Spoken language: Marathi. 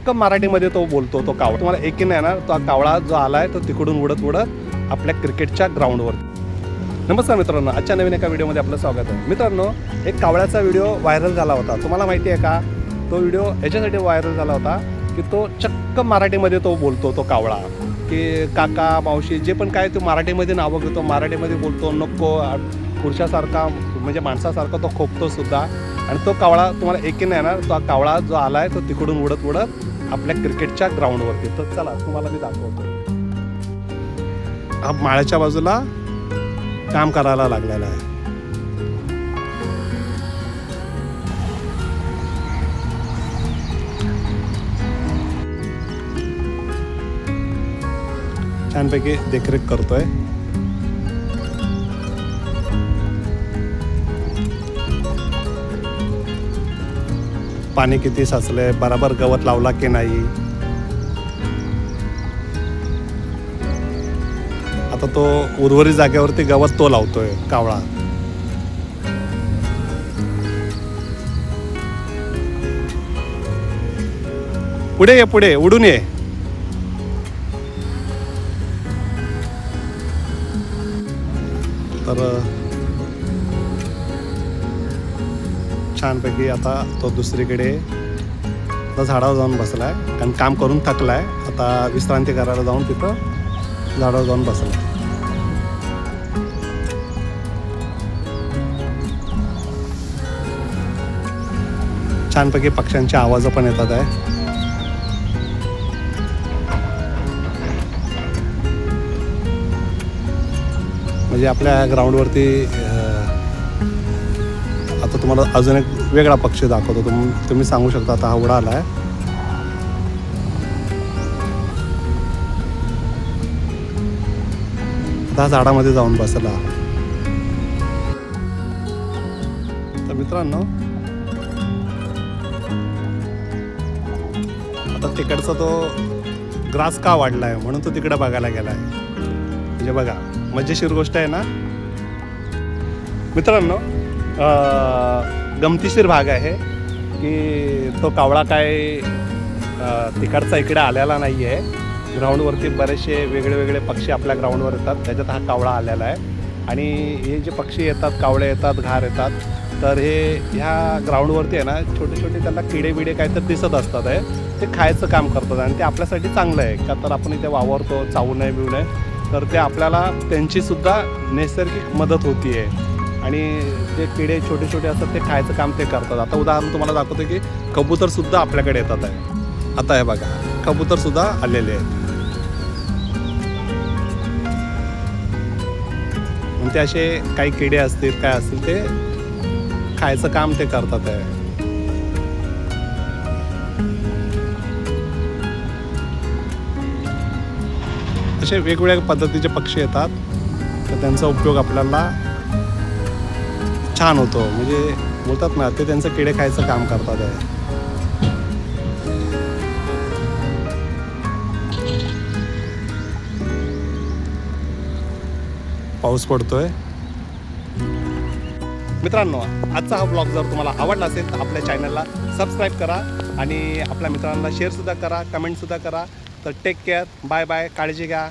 चक्क मराठीमध्ये तो बोलतो तो कावळा. तुम्हाला एकी नाही ना तो कावळा जो आलाय तो तिकडून उडत उडत आपल्या क्रिकेटच्या ग्राउंडवर. नमस्कार मित्रांनो आजच्या नवीन एका व्हिडिओमध्ये आपलं स्वागत आहे. मित्रांनो एक कावळ्याचा व्हिडिओ व्हायरल झाला होता. तुम्हाला माहिती आहे का तो व्हिडिओ याच्यासाठी व्हायरल झाला होता की तो चक्क मराठीमध्ये तो बोलतो तो कावळा. की काका मावशी जे पण काय तो मराठीमध्ये नावं घेतो मराठीमध्ये बोलतो नको पुरुषासारखा म्हणजे माणसासारखा तो खोपतो सुद्धा. आणि तो कावळा तुम्हाला एकी नाही ना तो कावळा जो आलाय तो तिकडून उडत उडत आपल्या क्रिकेटच्या ग्राउंडवरती. तर चला तुम्हाला मी दाखवतो. हा माळ्याच्या बाजूला काम करायला लागलेला आहे. छानपैकी देखरेख करतोय. पाणी किती साचलंय बराबर गवत लावला की नाही? आता तो उर्वरित जागेवरती गवत तो लावतोय कावळा. पुढे ये पुढे उडून ये. तर छानपैकी आता तो दुसरीकडे आता झाडावर जाऊन बसलाय. कारण काम करून थकलाय. आता विश्रांती करायला जाऊन तिथं झाडावर जाऊन बसलाय. छानपैकी पक्ष्यांची आवाज पण येतात आहे. म्हणजे आपल्या ग्राउंडवरती आता तुम्हाला अजून एक वेगळा पक्षी दाखवतो. तुम तुम्ही सांगू शकता आता हा उडाला आहे. आता झाडामध्ये जाऊन बसला. तर मित्रांनो आता तिकडचा तो ग्रास का वाढलाय म्हणून तो तिकडे बघायला गेलाय. म्हणजे बघा मजेशीर गोष्ट आहे ना? मित्रांनो गमतीशीर भाग आहे की तो कावळा काय तिकडचा इकडे आलेला नाही आहे. ग्राउंडवरती बरेचसे वेगळे वेगळे पक्षी आपल्या ग्राउंडवर येतात. त्याच्यात हा कावळा आलेला आहे. आणि हे जे पक्षी येतात कावळे येतात घार येतात तर हे ह्या ग्राउंडवरती आहे ना छोटे छोटे त्यांना किडे बिडे काहीतरी दिसत असतात आहे. ते खायचं काम करतात आणि ते आपल्यासाठी चांगलं आहे. का तर आपण इथे वावरतो चावू नये बिवू नये तर ते आपल्याला त्यांचीसुद्धा नैसर्गिक मदत होती आहे आणि जे किडे छोटे छोटे असतात ते खायचं काम ते करतात. आता उदाहरण तुम्हाला दाखवतो की कबूतर सुद्धा आपल्याकडे येतात आहे. आता हे बघा कबूतर सुद्धा आलेले आहेत. म्हणजे असे काही किडे असतील काय असतील ते खायचं काम ते करतात आहे. असे वेगवेगळ्या पद्धतीचे पक्षी येतात. तर त्यांचा उपयोग आपल्याला छान होतो. म्हणजे बोलतात ना ते त्यांचं किडे खायचं काम करतात. आहे पाऊस पडतोय. मित्रांनो आजचा हा ब्लॉग जर तुम्हाला आवडला असेल तर आपल्या चॅनलला सबस्क्राईब करा आणि आपल्या मित्रांना शेअरसुद्धा करा कमेंटसुद्धा करा. तर टेक केअर बाय बाय काळजी घ्या.